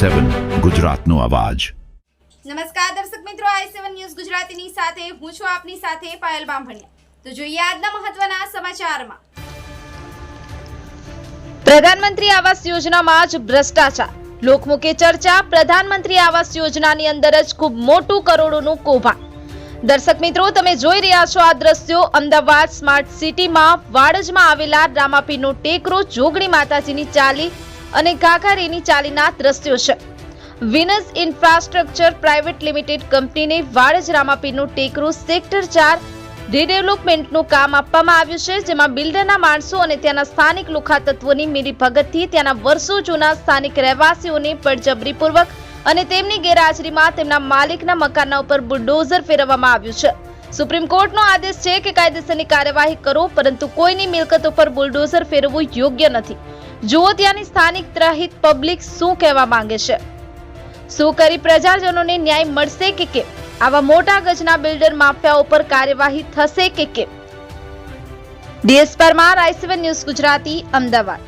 સેવન ગુજરાતનો અવાજ. નમસ્કાર દર્શક મિત્રો આઈ સેવન ન્યૂઝ ગુજરાતીની સાથે હું છું આપની સાથે પાયલ બામભણિયા. તો જોઈએ આજના મહત્વના સમાચારમાં. પ્રધાનમંત્રી આવાસ યોજનામાં જ ભ્રષ્ટાચાર. લોકમુખે ચર્ચા પ્રધાનમંત્રી આવાસ યોજનાની અંદર જ ખૂબ મોટું કરોડોનું કૌભાંડ. દર્શક મિત્રો તમે જોઈ રહ્યા છો આ દ્રશ્યો. અમદાવાદ સ્માર્ટ સિટીમાં વાડજમાં આવેલા રામાપીરનો ટેકરો જોગણી માતાજીની ચાલી અને ઘાઘરેની ચાલીના દ્રશ્યો છે. વિનસ ઇન્ફ્રાસ્ટ્રક્ચર પ્રાઇવેટ લિમિટેડ કંપનીને વાડજ રામાપીરનું ટેકરું સેક્ટર ચાર રીડેવલપમેન્ટનું કામ આપવામાં આવ્યું છે, જેમાં બિલ્ડરના માણસો અને ત્યાંના સ્થાનિક લુખાતત્વોની મિલીભગતથી ત્યાંના વર્ષો જૂના સ્થાનિક રહેવાસીઓને બળજબરીપૂર્વક અને તેમની ગેરહાજરીમાં તેમના માલિકના મકાનના ઉપર બુલડોઝર ફેરવવામાં આવ્યું છે. સુપ્રીમ કોર્ટનો આદેશ છે કે કાયદેસરની કાર્યવાહી કરો, પરંતુ કોઈની મિલકત ઉપર બુલડોઝર ફેરવવું યોગ્ય નથી. જુઓ ત્યાંની સ્થાનિક ત્રહિત પબ્લિક શું કહેવા માંગે છે. શું કરી પ્રજાજનોને ન્યાય મળશે કે કેમ? આવા મોટા ગજના બિલ્ડર માફિયાઓ પર કાર્યવાહી થશે કે કેમ? DS Parmar IC one news Gujarati, Ahmedabad.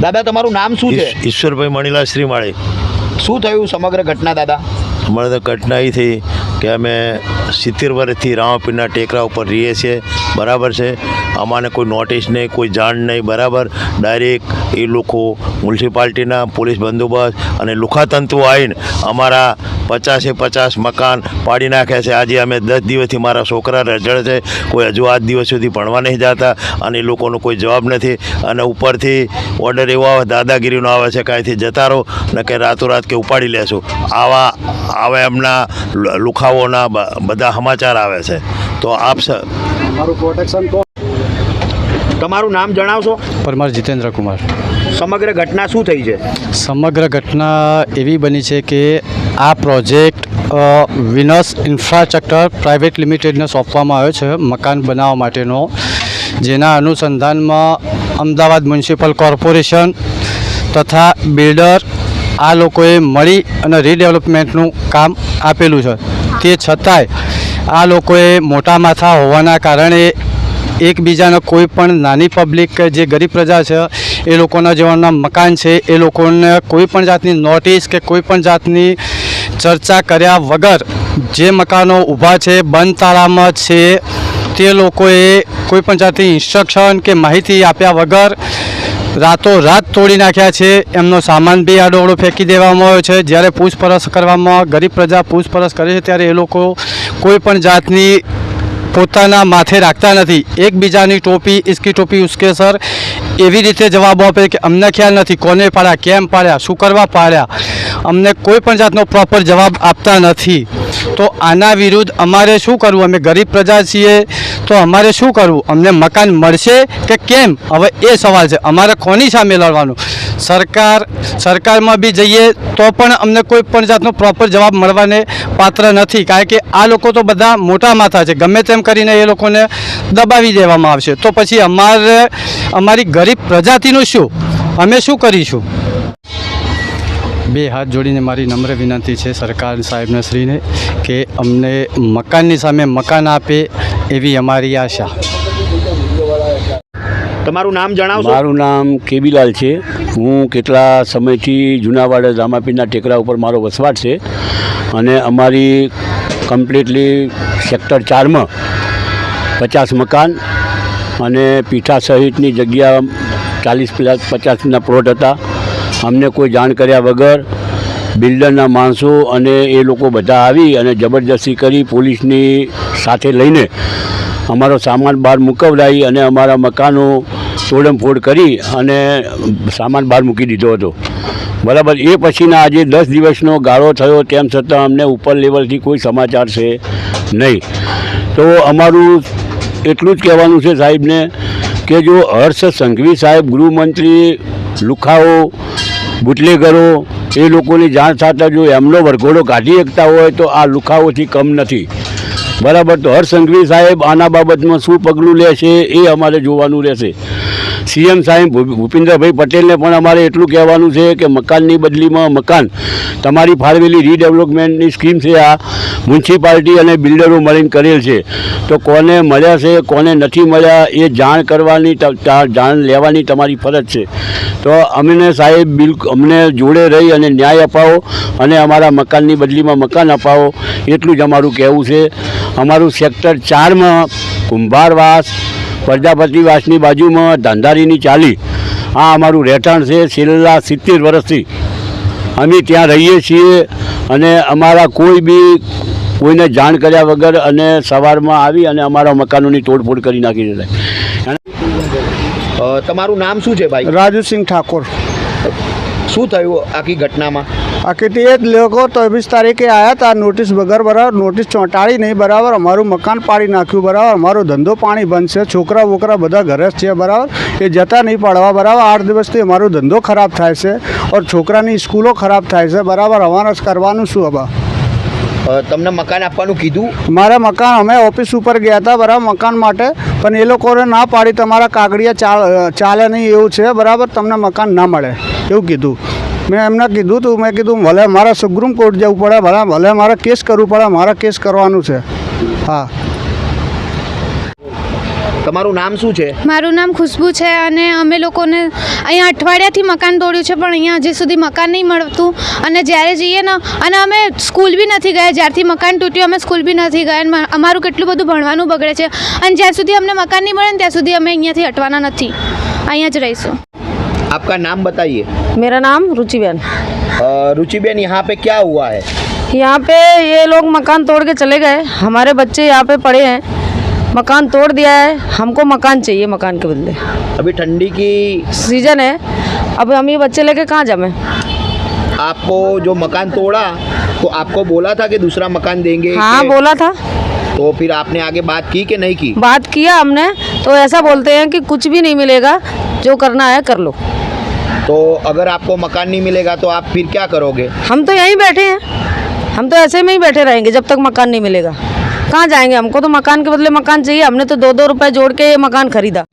દાદા તમારું નામ શું છે? ઈશ્વરભાઈ મણીલા શ્રીમાળી. શું થયું સમગ્ર ઘટના દાદા? અમારે તો ઘટના એ થઈ કે અમે સિત્તેર વર્ષથી રામાપીરના ટેકરા ઉપર રહીએ છીએ. બરાબર છે. અમાને કોઈ નોટિસ નહીં, કોઈ જાણ નહીં, બરાબર? ડાયરેક્ટ એ લોકો મ્યુનિસિપાલિટીના પોલીસ બંદોબસ્ત અને લુખાતંતુઓ આવીને અમારા પચાસે પચાસ મકાન પાડી નાખ્યા છે. આજે અમે દસ દિવસથી મારા છોકરા રજળ છે. કોઈ હજુ આજ દિવસ સુધી ભણવા નહીં જતા અને એ લોકોનો કોઈ જવાબ નથી. અને ઉપરથી ઓર્ડર એવો આવે, દાદાગીરીનો આવે છે કાંઈથી જતા રહો, ને કે રાતોરાત કે ઉપાડી લેશું. આવા આવા એમના લુ- લુખાઓના બધા સમાચાર આવે છે. તો આપ તમારું નામ જણાવશો? પરમાર જીતેન્દ્ર કુમાર. સમગ્ર ઘટના શું થઈ છે? સમગ્ર ઘટના એવી બની છે કે આ પ્રોજેક્ટ વિનસ ઇન્ફ્રાસ્ટ્રક્ચર પ્રાઇવેટ લિમિટેડને સોંપવામાં આવ્યો છે મકાન બનાવવા માટેનો. જેના અનુસંધાનમાં અમદાવાદ મ્યુનિસિપલ કોર્પોરેશન તથા બિલ્ડર આ લોકોએ મળી અને રીડેવલપમેન્ટનું કામ આપેલું છે. તે છતાંય આ લોકોએ મોટા માથા હોવાના કારણે એકબીજાના કોઈ પણ નાની પબ્લિક જે ગરીબ પ્રજા છે, એ લોકોના જેવાના મકાન છે, એ લોકોને કોઈ પણ જાતની નોટિસ કે કોઈ પણ જાતની ચર્ચા કર્યા વગર જે મકાનો ઊભા છે, બંધ તાળામાં છે, તે લોકોએ કોઈ પણ જાતની ઇન્સ્ટ્રક્શન કે માહિતી આપ્યા વગર રાતોરાત તોડી નાખ્યા છે. એમનો સામાન બી આડોઅડો ફેંકી દેવામાં આવ્યો છે. જ્યારે પૂછપરછ કરવામાં ગરીબ પ્રજા પૂછપરછ કરે છે, ત્યારે એ લોકો કોઈ પણ જાતની પોતાના માથે રાખતા નથી. એકબીજાની ટોપી, ઇસકી ટોપી, ઉસકે સર એવી રીતે જવાબો આપે કે અમને ખ્યાલ નથી. કોને પાડ્યા, કેમ પાડ્યા, શું કરવા પાડ્યા? અમને કોઈ પણ જાતનો પ્રોપર જવાબ આપતા નથી. તો આના વિરુદ્ધ અમારે શું કરવું? અમે ગરીબ પ્રજા છીએ, તો અમારે શું કરવું? અમને મકાન મળશે કે કેમ? હવે એ સવાલ છે. અમારે કોની સામે લડવાનું? સરકાર, સરકારમાં બી જઈએ તો પણ અમને કોઈ પણ જાતનો પ્રોપર જવાબ મળવાને પાત્ર નથી. કારણ કે આ લોકો તો બધા મોટા માથા છે. ગમે તેમ કરીને એ લોકોને દબાવી દેવામાં આવશે. તો પછી અમારે, અમારી ગરીબ પ્રજાતિનું શું? અમે શું કરીશું? બે હાથ જોડીને મારી નમ્ર વિનંતી છે સરકાર સાહેબને શ્રીને કે અમને મકાનની સામે મકાન આપે એવી અમારી આશા. તમારું નામ જણાવશો? મારું નામ કેબીલાલ છે. હું કેટલા સમયથી જુનાવાડા રામાપીરના ટેકરા ઉપર મારો વસવાટ છે અને અમારી કમ્પ્લીટલી સેક્ટર ચારમાં પચાસ મકાન અને પીઠા સહિતની જગ્યા ચાલીસ પચાસના પ્લોટ હતા. અમને કોઈ જાણ કર્યા વગર બિલ્ડરના માણસો અને એ લોકો બધા આવી અને જબરજસ્તી કરી પોલીસની સાથે લઈને અમારો સામાન બહાર મુકવડાવી અને અમારા મકાનો તોડમફોડ કરી અને સામાન બહાર મૂકી દીધો હતો. બરાબર, એ પછીના આજે દસ દિવસનો ગાળો થયો, તેમ છતાં અમને ઉપર લેવલથી કોઈ સમાચાર છે નહીં. તો અમારું એટલું જ કહેવાનું છે સાહેબને કે જો હર્ષ સંઘવી સાહેબ ગૃહમંત્રી લુખાઓ, બુટલેગરો, એ લોકોની જાણ થતાં જો એમનો વરઘોડો કાઢી શકતા હોય તો આ લુખાઓથી કમ નથી. બરાબર, તો હર્ષ સંઘવી સાહેબ આના બાબતમાં શું પગલું લે છે એ અમારે જોવાનું રહેશે. સીએમ સાહેબ ભૂપેન્દ્રભાઈ પટેલને પણ અમારે એટલું કહેવાનું છે કે મકાનની બદલીમાં મકાન, તમારી ફાળવેલી રીડેવલપમેન્ટની સ્કીમ છે આ મ્યુનિસિપાલિટી અને બિલ્ડરો મળીને કરેલ છે. તો કોને મળ્યા છે, કોને નથી મળ્યા, એ જાણ કરવાની જાણ લેવાની તમારી ફરજ છે. તો અમને સાહેબ બિલકુલ અમને જોડે રહી અને ન્યાય અપાવો અને અમારા મકાનની બદલીમાં મકાન અપાવો, એટલું જ અમારું કહેવું છે. અમારું સેક્ટર ચારમાં કુંભારવાસ પ્રજાપતિવાસની બાજુમાં ધાંધારીની ચાલી. આ અમારું રહેઠાણ છે છેલ્લા સિત્તેર વર્ષથી. અમે ત્યાં રહીએ છીએ અને અમારા કોઈ બી કોઈને જાણ કર્યા વગર અને સવારમાં આવી અને અમારા મકાનોની તોડફોડ કરી નાખી છે તમારું નામ શું છે ભાઈ? રાજુસિંહ ઠાકોર. શું થયું આખી ઘટનામાં? આખી એ જ લોકો ચોવીસ તારીખે આવ્યા હતા નોટિસ વગર બરાબર નોટિસ ચોંટાડી નહીં બરાબર. અમારું મકાન પાડી નાખ્યું બરાબર. અમારો ધંધો પાણી બંધ છે છોકરા વોકરા બધા ઘરે જ છે બરાબર. એ જતા નહીં પાડવા બરાબર. આઠ દિવસથી અમારો ધંધો ખરાબ થાય છે ઓર છોકરાની સ્કૂલો ખરાબ થાય છે બરાબર. અમારે કરવાનું શું હવે તમને મકાન આપવાનું કીધું? મારા મકાન અમે ઓફિસ ઉપર ગયા હતા બરાબર મકાન માટે. પણ એ લોકોને ના પાડી તમારા કાગડિયા ચાલ ચાલે નહીં એવું છે બરાબર. તમને મકાન ના મળે એવું કીધું. મેં એમને કીધું તું મેં કીધું ભલે મારે સુપ્રીમ કોર્ટ જવું પડે ભલે ભલે મારે કેસ કરવું પડે મારે કેસ કરવાનું છે. હા. તમારું નામ શું છે? મારું નામ ખુશ્બુ છે અને અમે લોકોને અહીંયા અઠવાડિયાથી મકાન દોડ્યું છે પણ અહીંયા હજી સુધી મકાન નહીં મળતું. અને જ્યારે જઈએ ને અને અમે સ્કૂલ બી નથી ગયા જ્યારથી મકાન તૂટ્યું અમે સ્કૂલ બી નથી ગયા અને અમારું કેટલું બધું ભણવાનું બગડે છે. અને જ્યાં સુધી અમને મકાન નહીં મળે ને ત્યાં સુધી અમે અહીંયાથી હટવાના નથી. અહીંયા જ રહીશું. आपका नाम बताइए। मेरा नाम रुचिबेन। अ, रुचिबेन यहाँ पे क्या हुआ है? यहाँ पे ये लोग मकान तोड़ के चले गए। हमारे बच्चे यहाँ पे पड़े हैं। मकान तोड़ दिया है। हमको मकान चाहिए मकान के बदले। अभी ठंडी की सीज़न है। अब हम ये बच्चे लेके कहाँ जाए आपको जो मकान तोड़ा तो आपको बोला था कि दूसरा मकान देंगे हाँ बोला था। तो फिर आपने आगे बात की कि नहीं की बात किया हमने तो ऐसा बोलते हैं कि कुछ भी नहीं मिलेगा जो करना है कर लो तो अगर आपको मकान नहीं मिलेगा तो आप फिर क्या करोगे हम तो यहीं बैठे हैं हम तो ऐसे में ही बैठे रहेंगे जब तक मकान नहीं मिलेगा कहाँ जाएंगे हमको तो मकान के बदले मकान चाहिए हमने तो दो दो रुपए जोड़ के ये मकान खरीदा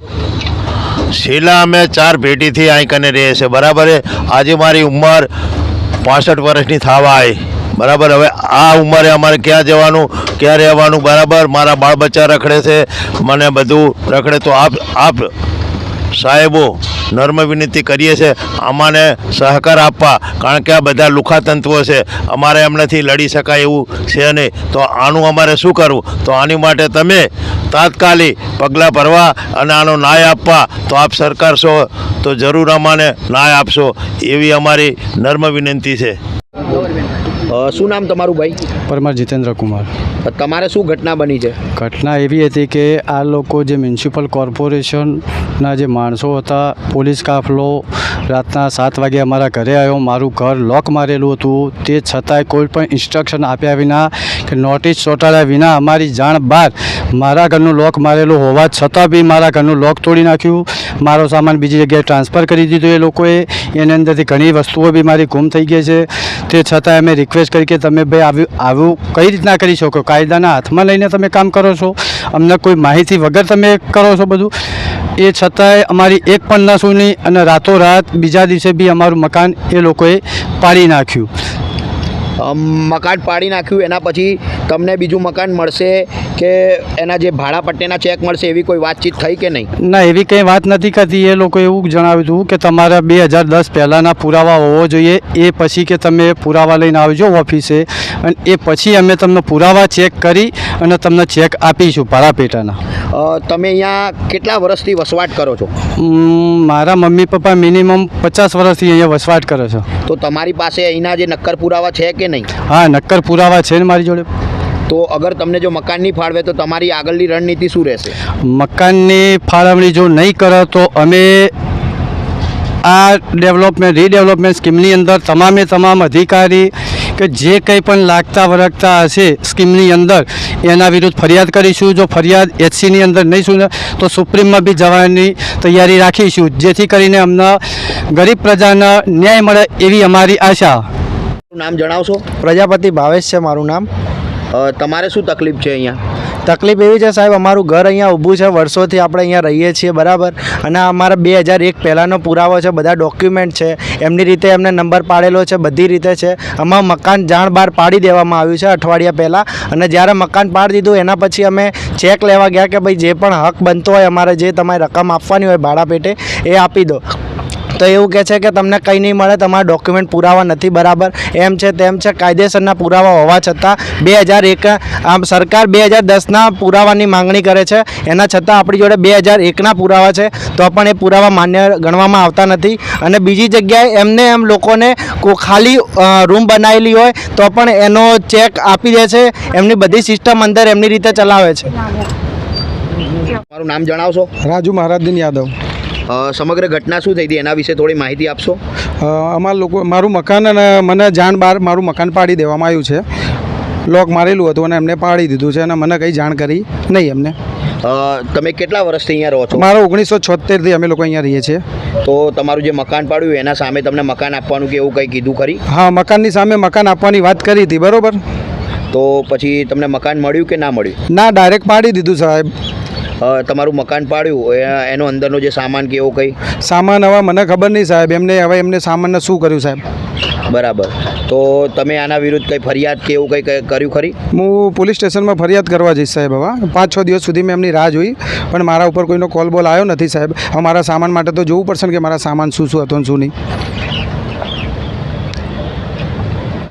છેલ્લા અમે ચાર પેઢીથી અહીં કને રહીએ છીએ બરાબર છે આજે મારી ઉંમર પાસઠ વર્ષની થવા આવી બરાબર, હવે આ ઉંમરે અમારે ક્યાં જવાનું, ક્યાં રહેવાનું, બરાબર? મારા બાળ બચ્ચા રખડે છે, મને બધું રખડે, તો આપ આપ સાહેબો નર્મ વિનંતી કરીએ છીએ આમાંને સહકાર આપવા, કારણ કે આ બધા લુખાતંતુઓ છે. અમારે એમનાથી લડી શકાય એવું છે નહીં. તો આનું અમારે શું કરવું? તો આની માટે તમે તાત્કાલિક પગલાં ભરવા અને આનો ન્યાય આપવા, તો આપ સરકાર છો, તો જરૂર અમાને ન્યાય આપશો. એવી અમારી નર્મ વિનંતી છે. શું નામ તમારું ભાઈ? પરમાર જીતેન્દ્ર કુમાર. તમારે શું ઘટના બની છે? ઘટના એવી હતી કે આ લોકો જે મ્યુનિસિપલ કોર્પોરેશનના જે માણસો હતા પોલીસ કાફલો રાતના સાત વાગે અમારા ઘરે આવ્યો મારું ઘર લોક મારેલું હતું. તે છતાંય કોઈ પણ ઇન્સ્ટ્રક્શન આપ્યા વિના કે નોટિસ ચોંટાડ્યા વિના અમારી જાણ બાદ મારા ઘરનું લોક મારેલું હોવા છતાં બી મારા ઘરનું લોક તોડી નાખ્યું. મારો સામાન બીજી જગ્યાએ ટ્રાન્સફર કરી દીધો એ લોકોએ. એની અંદરથી ઘણી વસ્તુઓ બી મારી ગુમ થઈ ગઈ છે. તે છતાં અમે રિક્વેસ્ટ કરી તમે ભાઈ આવ્યું આવું કઈ રીતના કરી શકો? કાયદાના હાથમાં લઈને તમે કામ કરો છો? અમને કોઈ માહિતી વગર તમે કરો છો બધું? એ છતાંય અમારી એક પણ ના સુની અને રાતોરાત બીજા દિવસે બી અમારું મકાન એ લોકોએ પાડી નાખ્યું. મકાન પાડી નાખ્યું. એના પછી તમને બીજું મકાન મળશે. કે એના જે ભાડા પટ્ટેના ચેક મળશે એવી કોઈ વાતચીત થઈ કે નહીં? ના એવી કંઈ વાત નથી કરતી. એ લોકો એવું જણાવ્યું હતું કે તમારા બે હજાર દસ પહેલાંના પુરાવા હોવો જોઈએ. એ પછી કે તમે પુરાવા લઈને આવજો ઓફિસે. અને એ પછી અમે તમને પુરાવા ચેક કરી અને તમને ચેક આપીશું ભાડા પેટાના તમે અહીંયા કેટલા વર્ષથી વસવાટ કરો છો? મારા મમ્મી પપ્પા મિનિમમ પચાસ વર્ષથી અહીંયા વસવાટ કરે છે. તો તમારી પાસે અહીંના જે નક્કર પુરાવા છે કે નહીં? હા નક્કર પુરાવા છે ને મારી જોડે. તો અગર તમને જો મકાન નહીં ફાળવે તો તમારી આગળની રણનીતિ શું રહેશે? મકાનની ફાળવણી જો નહીં કરો તો અમે આ ડેવલપમેન્ટ રીડેવલપમેન્ટ સ્કીમની અંદર તમામે તમામ અધિકારી કે જે કંઈ પણ લાગતા વળગતા હશે સ્કીમની અંદર એના વિરુદ્ધ ફરિયાદ કરીશું. જો ફરિયાદ એચસીની અંદર નહીં સુને તો સુપ્રીમમાં બી જવાની તૈયારી રાખીશું. જેથી કરીને અમને ગરીબ પ્રજાને ન્યાય મળે એવી અમારી આશા. નામ જણાવશો? પ્રજાપતિ ભાવેશ છે મારું નામ. તમારે શું તકલીફ છે અહીંયા? તકલીફ એવી છે સાહેબ, અમારું ઘર અહીંયા ઊભું છે, વર્ષોથી આપણે અહીંયા રહીએ છીએ, બરાબર? અને અમારા બે હજાર એક પહેલાંનો પુરાવો છે, બધા ડોક્યુમેન્ટ છે, એમની રીતે એમને નંબર પાડેલો છે, બધી રીતે છે. આમાં મકાન જાણ બહાર પાડી દેવામાં આવ્યું છે અઠવાડિયા પહેલાં. અને જ્યારે મકાન પાડી દીધું, એના પછી અમે ચેક લેવા ગયા કે ભાઈ જે પણ હક બનતો હોય, અમારે જે તમારે રકમ આપવાની હોય ભાડા પેટે એ આપી દો. તો એવું કહે છે કે તમને કંઈ નહીં મળે તમારા ડોક્યુમેન્ટ પુરાવા નથી બરાબર? એમ છે તેમ છે કાયદેસરના પુરાવા હોવા છતાં બે હજાર એક આમ સરકાર બે હજાર દસના પુરાવાની માંગણી કરે છે. એના છતાં આપણી જોડે બે હજાર એકના પુરાવા છે તો પણ એ પુરાવા માન્ય ગણવામાં આવતા નથી. અને બીજી જગ્યાએ એમને એમ લોકોને કો- ખાલી રૂમ બનાવેલી હોય તો પણ એનો ચેક આપી દે છે. એમની બધી સિસ્ટમ અંદર એમની રીતે ચલાવે છે. મારું નામ જણાવશો? રાજુ મહારાજદીન યાદવ. સમગ્ર ઘટના શું થઈ હતી? એના વિશે થોડી માહિતી આપશો? અમારા લોકો મારું મકાન અને મને જાણ બહાર મારું મકાન પાડી દેવામાં આવ્યું છે. લોક મારેલું હતું અને એમને પાડી દીધું છે અને મને કંઈ જાણ કરી નહીં એમને. તમે કેટલા વર્ષથી અહીંયા રહો છો? મારો ઓગણીસો છોતેરથી અમે લોકો અહીંયા રહીએ છીએ. તો તમારું જે મકાન પાડ્યું એના સામે તમને મકાન આપવાનું કે એવું કંઈ કીધું ખરી? હા મકાનની સામે મકાન આપવાની વાત કરી હતી બરાબર? તો પછી તમને મકાન મળ્યું કે ના મળ્યું? ના ડાયરેક્ટ પાડી દીધું સાહેબ. તમારું મકાન પાડ્યું એ- એનો અંદરનો જે સામાન કે એવું કંઈ? સામાન હવે મને ખબર નહીં સાહેબ એમને હવે એમને સામાનને શું કર્યું સાહેબ? બરાબર. તો તમે આના વિરુદ્ધ કંઈ ફરિયાદ કે એવું કંઈ કંઈ કર્યું ખરી? હું પોલીસ સ્ટેશનમાં ફરિયાદ કરવા જઈશ સાહેબ હવે પાંચ છ દિવસ સુધી મેં એમની રાહ જોઈ પણ મારા ઉપર કોઈનો કોલ બોલ આવ્યો નથી સાહેબ. હવે મારા સામાન માટે તો જોવું પડશે ને કે મારા સામાન શું શું હતો શું નહીં.